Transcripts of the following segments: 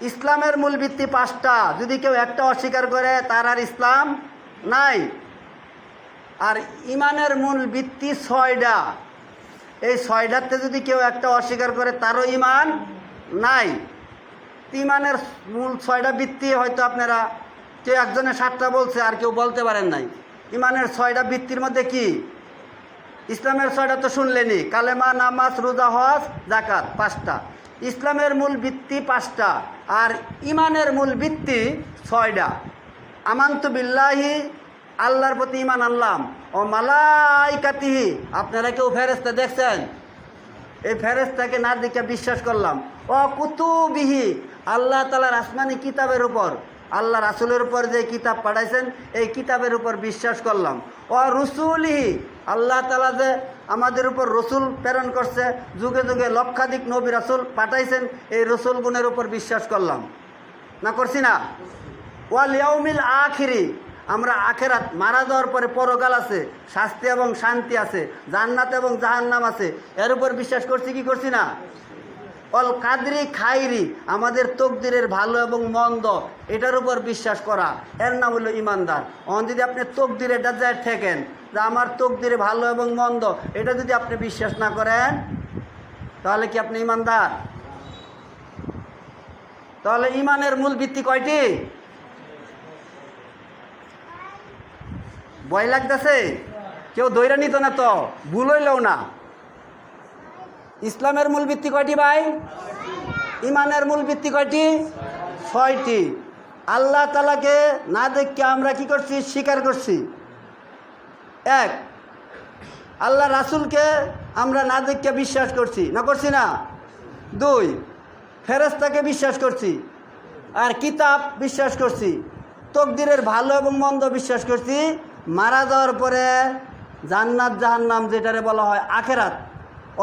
ইসলামের মূল ভিত্তি পাঁচটা। যদি কেউ একটা অস্বীকার করে, তার আর ইসলাম নাই। আর ইমানের মূল ভিত্তি ছয়টা। এই ছয়টাতে যদি কেউ একটা অস্বীকার করে, তারও ইমান নাই। ইমানের মূল ছয়টা ভিত্তি হয়তো আপনারা, কেউ একজনের সাতটা বলছে, আর কেউ বলতে পারেন নাই। ইমানের ছয়টা বৃত্তির মধ্যে কি? ইসলামের ছয়টা তো শুনলেনি কালেমা, নামাজ, রোজা, হজ জাকাত পাঁচটা। ইসলামের মূল ভিত্তি পাঁচটা আর ইমানের মূল ভিত্তি ছয়টা। আমান্তু বিল্লাহি, আল্লাহর প্রতি ইমান আনলাম। ও মালাইকাতিহি, আপনারা কেউ ফেরেস্তা দেখছেন? এই ফেরেস্তাকে না দেখে বিশ্বাস করলাম। ও কুতুবিহি, আল্লাহ তালার আসমানি কিতাবের উপর। আল্লাহ রাসুলের উপর যে কিতাব পাঠাইছেন, এই কিতাবের উপর বিশ্বাস করলাম। ও রসুলিহি আল্লাহ তালা যে আমাদের উপর রসুল প্রেরণ করছে, যুগে যুগে লক্ষাধিক নবী রাসুল পাঠাইছেন, এই রসুল গুণের উপর বিশ্বাস করলাম। না করছি না? ওয়াল ইয়াউমিল আখিরি, আমরা আখেরাত মারা যাওয়ার পরে পরকাল আছে, শাস্তি এবং শান্তি আছে, জান্নাত এবং জাহান্নাম আছে। এর উপর বিশ্বাস করছি কি করছি না? অল কাদরি খাইরি, আমাদের তকদিরের ভালো এবং মন্দ, এটার উপর বিশ্বাস করা। এর নাম হলো ইমানদার। অন যদি আপনি তকদির এটা যায় ঠেকেন যে আমার তকদিরে ভালো এবং মন্দ, এটা যদি আপনি বিশ্বাস না করেন, তাহলে কি আপনি ইমানদার? তাহলে ইমানের মূল ভিত্তি কয়টি? ভয় লাগতেছে? কেউ দৈরা নিত না তো? ভুল হইলেও না। ইসলামের মূল ভিত্তি কয়টি ভাই? ইমানের মূল ভিত্তি কয়টি? ছয়টি। আল্লাহ তালাকে না দেখে আমরা কি করছি? স্বীকার করছি। এক, আল্লাহ রাসুলকে আমরা না দেখে বিশ্বাস করছি। না করছি না? দুই ফেরেস্তাকে বিশ্বাস করছি। আর কিতাব বিশ্বাস করছি। তকদিরের ভালো এবং মন্দ বিশ্বাস করছি। মারা যাওয়ার পরে জান্নাত জাহান্নাম যেটারে বলা হয় আখেরাত।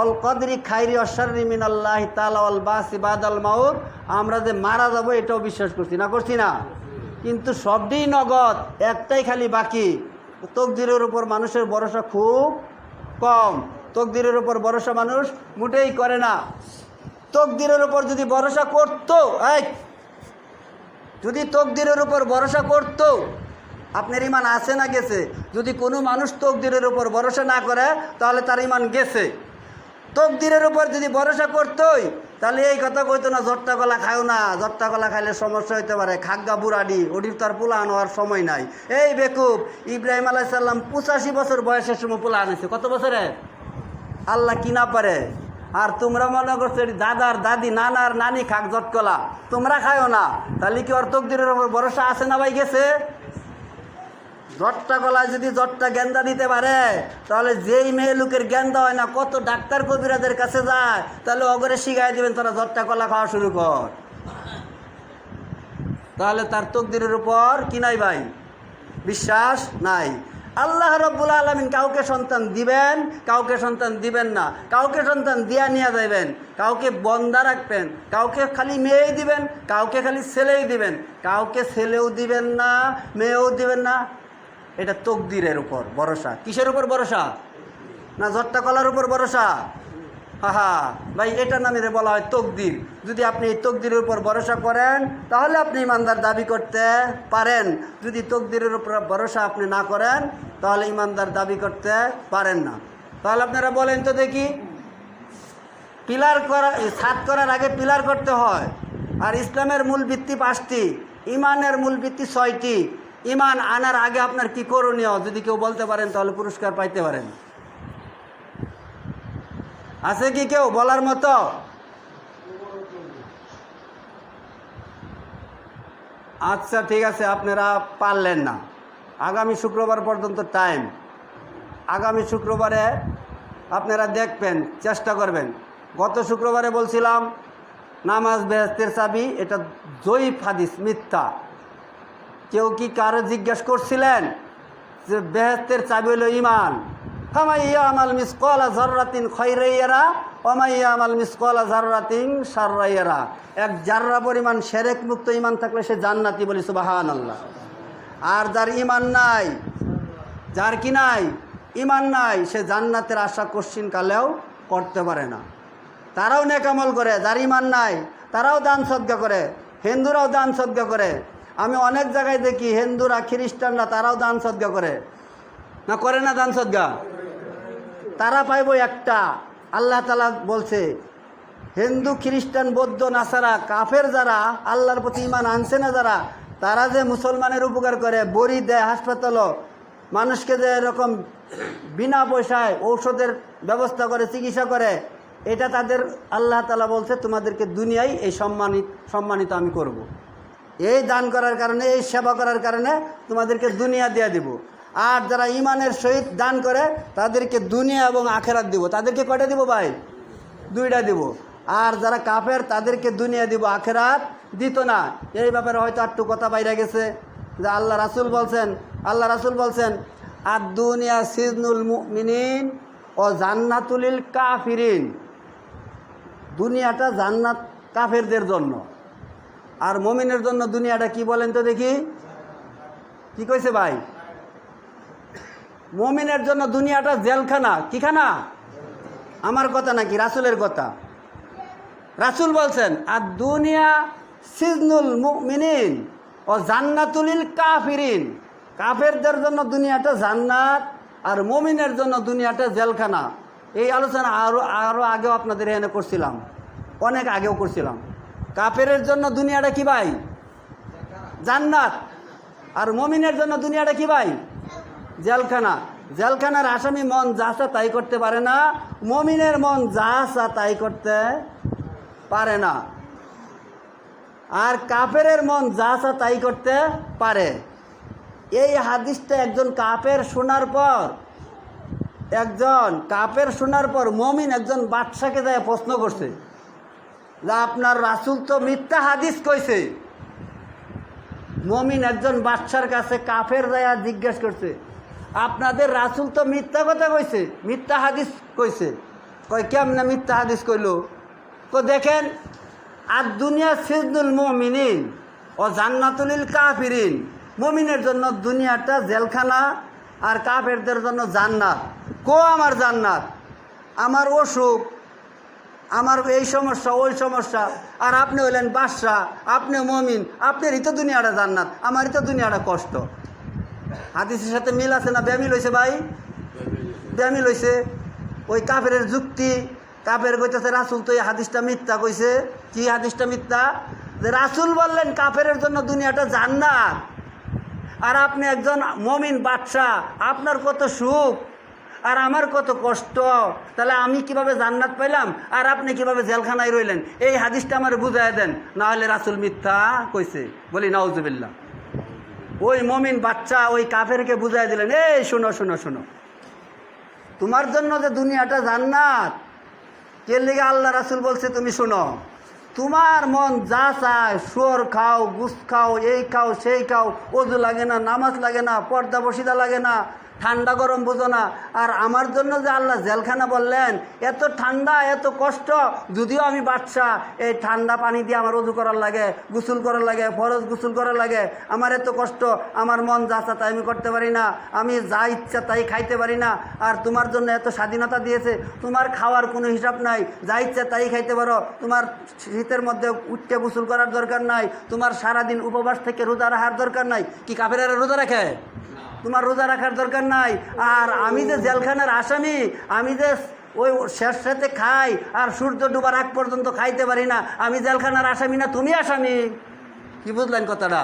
অল কদরি খাইরি অশারি মিনাল্লাহ তালা অল মাউর আমরা যে মারা যাব এটাও বিশ্বাস করছি না করছি না। কিন্তু সবটাই নগদ, একটাই খালি বাকি। তকদিরের উপর মানুষের ভরসা খুব কম। তকদিরের উপর ভরসা মানুষ মোটেই করে না। তকদিরের উপর যদি ভরসা করতো এক যদি তকদিরের উপর ভরসা করতো, আপনার ইমান আছে না গেছে? যদি কোনো মানুষ তকদিরের উপর ভরসা না করে, তাহলে তার ইমান গেছে। তকদিরের উপর যদি ভরসা করতোই, তাহলে এই কথা কইতো না, জট্টা কলা খাও না। জট্টা কলা খাইলে সমস্যা হইতে পারে। খাগ্গা বুড়াডি ওটির তার পোলা আনোয়ার সময় নাই। এই বেকুব, ইব্রাহিম আলাইসাল্লাম পঁচাশি বছর বয়সের সময় পোলা আনেছে কত বছরে? আল্লাহ কি না পারে? আর তোমরা মনে করছ দাদার দাদি, নানার নানি খাক জটকলা তোমরা খায়ও না। তাহলে কি ওর তকদিরের উপর ভরসা আছে না ভাই গেছে? জটটা গলায় যদি জটটা গেন্দা দিতে পারে, তাহলে যেই মেয়ে লোকের গেন্দা হয় না, কত ডাক্তার কবিরাদের কাছে যায়, তাহলে অগরে শিখাই দিবেন, তারা জটটা কলা খাওয়া শুরু কর। তাহলে তার তকদিরের উপর কি নাই ভাই? বিশ্বাস নাই। আল্লাহ রব্বুল আলমিন কাউকে সন্তান দিবেন, কাউকে সন্তান দিবেন না। কাউকে সন্তান দিয়া নিয়ে যাবেন কাউকে বন্দা রাখবেন, কাউকে খালি মেয়েই দিবেন, কাউকে খালি ছেলেই দিবেন। কাউকে ছেলেও দিবেন না, মেয়েও দিবেন না। এটা তকদিরের উপর, ভরসা। কিসের উপর ভরসা? না জট্টা কলার উপর ভরসা? হাহা ভাই এটা নামে বলা হয় তকদির। যদি আপনি এই তকদিরের উপর ভরসা করেন, তাহলে আপনি ইমানদার দাবি করতে পারেন। যদি তকদিরের উপর ভরসা আপনি না করেন, তাহলে ইমানদার দাবি করতে পারেন না। তাহলে আপনারা বলেন তো দেখি, পিলার করা সাত করার আগে পিলার করতে হয়। আর ইসলামের মূল ভিত্তি পাঁচটি, ইমানের মূল ভিত্তি ছয়টি। ইমান আনার আগে আপনার কি করণীয়? যদি কেউ বলতে পারেন, তাহলে পুরস্কার পাইতে পারেন। আছে কি কেউ বলার মতো? আচ্ছা ঠিক আছে, আপনারা পারলেন না। আগামী শুক্রবার পর্যন্ত টাইম আগামী শুক্রবারে আপনারা দেখবেন, চেষ্টা করবেন। গত শুক্রবারে বলছিলাম, নামাজ বেহস্তের চাবি, এটা জয়ীফ হাদিস, মিথ্যা। কেউ কি কারও জিজ্ঞেস করছিলেন যে বেহেস্তের চাবি হলো ইমান ফামাইয়া আমাল মিসকলা জর্রাতিন খৈরাইয়ারা অমাইয়া আমাল মিসকলা জর্রাতিন সাররাইয়ারা এক জাররা পরিমাণ সেরেক মুক্ত ইমান থাকলে সে জান্নাতি বলি সুবাহান আল্লাহ আর যার ইমান নাই, যার কি নাই ইমান নাই, সে জান্নাতের আশা কোশ্চিন কালেও করতে পারে না। তারাও নেকামল করে, যার ইমান নাই, তারাও দান সদ্গা করে, হিন্দুরাও দান সদ্গা করে আমি অনেক জায়গায় দেখি হিন্দুরা, খ্রিস্টানরা তারাও দান সদ্গা করে। না করে না দান সদ্গা? তারা পাইব একটা। আল্লাহ তালা বলছে, হিন্দু, খ্রিস্টান, বৌদ্ধ, নাসারা, কাফের যারা, আল্লাহর প্রতি ইমান আনছে না যারা, তারা যে মুসলমানের উপকার করে, বড়ি দেয় হাসপাতালও মানুষকে যে এরকম বিনা পয়সায় ঔষধের ব্যবস্থা করে, চিকিৎসা করে, এটা তাদের আল্লাহ তালা বলছে, তোমাদেরকে দুনিয়ায় এই সম্মানিত সম্মানিত আমি করব। এই দান করার কারণে, এই সেবা করার কারণে তোমাদেরকে দুনিয়া দিয়ে দিব। আর যারা ইমানের সহিত দান করে, তাদেরকে দুনিয়া এবং আখেরাত দিব। তাদেরকে কয়টা দিব ভাই? দুইটা দিব। আর যারা কাফের, তাদেরকে দুনিয়া দিব, আখেরাত দিত না। এই ব্যাপারে হয়তো একটু কথা বাইরে গেছে। যে আল্লাহ রাসুল বলছেন, আল্লাহ রাসুল বলছেন আর দুনিয়া সিজনুল মিনিন ও জান্নাতুলিল কাফিরিন। দুনিয়াটা জান্নাত কাফেরদের জন্য। আর মমিনের জন্য দুনিয়াটা কি বলেন তো দেখি? কি কইছে ভাই? মমিনের জন্য দুনিয়াটা জেলখানা কি খানা আমার কথা নাকি রাসুলের কথা? রাসুল বলছেন আর দুনিয়া সিজনুল মুমিনিন ও জান্নাতুলিল কাফিরিন। কাফেরদের জন্য দুনিয়াটা জান্নাত আর মমিনের জন্য দুনিয়াটা জেলখানা। এই আলোচনা আরও আরও আগেও আপনাদের এখানে করছিলাম। অনেক আগেও করছিলাম। কাফেরের জন্য দুনিয়াটা কি ভাই? জান্নাত। আর মমিনের জন্য দুনিয়াটা কি ভাই? জেলখানা। জেলখানার আসামি মন যা চা তাই করতে পারে না, মমিনের মন যা চা তাই করতে পারে না। আর কাফেরের মন যা চা তাই করতে পারে। এই হাদিসটা একজন কাপের শোনার পর, একজন কাপের শোনার পর মমিন একজন বাদশাকে দেয় প্রশ্ন করছে। যে আপনার রাসুল তো মিথ্যা হাদিস কইছে। মমিন একজন বাচ্চার কাছে কাফের দেয়া জিজ্ঞেস করছে, আপনাদের রাসুল তো মিথ্যা কথা কইছে, মিথ্যা হাদিস কইছে। কয়, কেমনে মিথ্যা হাদিস কইল? তো দেখেন, আর দুনিয়া সিজনুল মমিনিন, ও জান্নাতুলিল কাফিরিন, মমিনের জন্য দুনিয়াটা জেলখানা, আর কাফেরদের জন্য জান্নাত। কো আমার জান্নাত? আমার অসুখ আমার এই সমস্যা, ওই সমস্যা। আর আপনি হইলেন বাদশাহ, আপনি মমিন আপনারই তো দুনিয়াটা জান্নাত আমারই তো দুনিয়াটা কষ্ট। হাদিসের সাথে মিল আছে না ব্যামি লইছে ভাই? ব্যামিল হয়েছে ওই কাফের যুক্তি, কাফের কইতেছে, রাসুল তো এই হাদিসটা মিথ্যা কইছে। কি হাদিসটা মিথ্যা? যে রাসুল বললেন কাফের জন্য দুনিয়াটা জান্নাত। আর আপনি একজন মমিন বাদশাহ, আপনার কত সুখ? আর আমার কত কষ্ট? তাহলে আমি কীভাবে জান্নাত পাইলাম? আর আপনি কীভাবে জেলখানায় রইলেন? এই হাদিসটা আমার বুঝাই দেন। না হলে রাসুল মিথ্যা কইছে। বলি, নাউজুবিল্লাহ। ওই মমিন বাচ্চা ওই কাফেরকে বুঝাই দিলেন, এই, শোনো শোনো শোনো। তোমার জন্য যে দুনিয়াটা জান্নাত কে লিগে আল্লাহ রাসুল বলছে তুমি শোনো? তোমার মন যা চায়, শুয়োর খাও, গুস খাও, এই খাও, সেই খাও। অজু লাগে না, নামাজ লাগে না, পর্দা বসিদা লাগে না। ঠান্ডা গরম বোঝো না। আর আমার জন্য যে আল্লাহ জেলখানা বললেন, এত ঠান্ডা, এত কষ্ট, যদিও আমি বাচ্চা এই ঠান্ডা পানি দিয়ে আমার অজু করার লাগে, গোসল করার লাগে, ফরজ গোসল করার লাগে, আমার এত কষ্ট, আমার মন যা তাই আমি করতে পারি না, আমি যা ইচ্ছা তাই খাইতে পারি না, আর তোমার জন্য এত স্বাধীনতা দিয়েছে, তোমার খাওয়ার কোনো হিসাব নাই, যা ইচ্ছা তাই খাইতে পারো, তোমার শীতের মধ্যে উঠতে গোসল করার দরকার নাই, তোমার সারাদিন উপবাস থেকে রোজা রাখার দরকার নাই, কি কাফেরা রোজা রাখে? তোমার রোজা রাখার দরকার নাই। আর আমি যে জেলখানার আসামি, আমি যে ওই শেষ সাথে খাই আর সূর্য ডুবার আগ পর্যন্ত খাইতে পারি না, আমি জেলখানার আসামি না, তুমি আসামি? কি বুঝলেন কথাটা?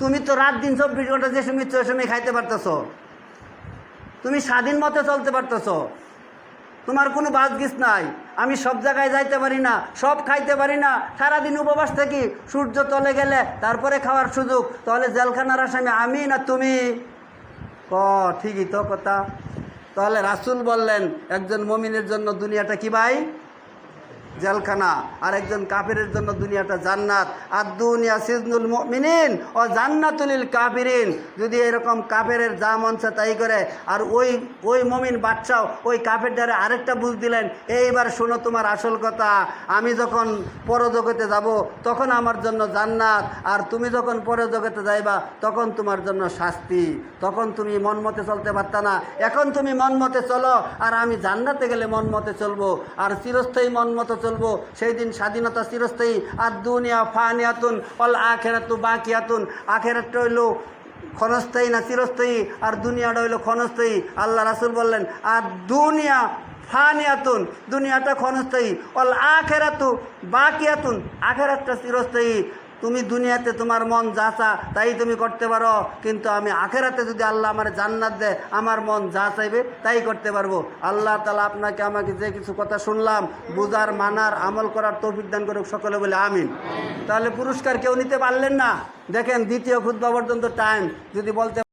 তুমি তো রাত দিন চব্বিশ ঘণ্টা যে সময় খাইতে পারতেছ। তুমি স্বাধীন মতে চলতে পারতেছ। তোমার কোনো বাজগিস নাই। আমি সব জায়গায় যাইতে পারি না, সব খাইতে পারি না। সারাদিন উপবাস থাকি, সূর্য তলে গেলে তারপরে খাওয়ার সুযোগ। তাহলে জেলখানার আসামি আমি না তুমি? ক, ঠিকই তো কথা। তাহলে রাসুল বললেন, একজন মমিনের জন্য দুনিয়াটা কি ভাই? জেলখানা আর একজন কাফিরের জন্য দুনিয়াটা জান্নাত। আর দুনিয়া সিজনুল মিনিন ও জান্নাতুলিল কাফিরিন। যদি এরকম কাফেরের যা মনসা তাই করে। আর ওই ওই মমিন বাচ্চাও ওই কাফের দ্বারা আরেকটা বুঝ দিলেন, এইবার শোনো তোমার আসল কথা। আমি যখন পরজগতে যাব, তখন আমার জন্য জান্নাত। আর তুমি যখন পরজগতে যাইবা, তখন তোমার জন্য শাস্তি। তখন তুমি মন মতে চলতে পারতা না। এখন তুমি মন মতে চলো, আর আমি জান্নাতে গেলে মন মতে চলবো। আর চিরস্থায়ী মন মতো চলবো, সেই দিন স্বাধীনতা চিরস্থায়ী। আর দুনিয়া ফানিয়াতুন অল আখেরাতু বাকিয়াতুন। আখেরাতটা হইল ক্ষণস্থায়ী না চিরস্থায়ী? আর দুনিয়াটা হইল ক্ষণস্থায়ী। আল্লাহ রাসুল বললেন, আর দুনিয়া ফানিয়াতুন, দুনিয়াটা ক্ষণস্থায়ী। অল আখেরাতু বাকিয়াতুন, আখেরাতটা চিরস্থায়ী। তুমি দুনিয়াতে তোমার মন যা চা তাই তুমি করতে পারো। কিন্তু আমি আখেরাতে যদি আল্লাহ আমার জান্নাত দেয়, আমার মন যা চাইবে তাই করতে পারব। আল্লাহ তালা আপনাকে, আমাকে যে কিছু কথা শুনলাম বুজার মানার, আমল করার তৌফিক দান করুক সকলে বলে আমিন। তাহলে পুরস্কার কেউ নিতে পারলেন না? দেখেন দ্বিতীয় খুদ্া পর্যন্ত টাইম যদি বলতে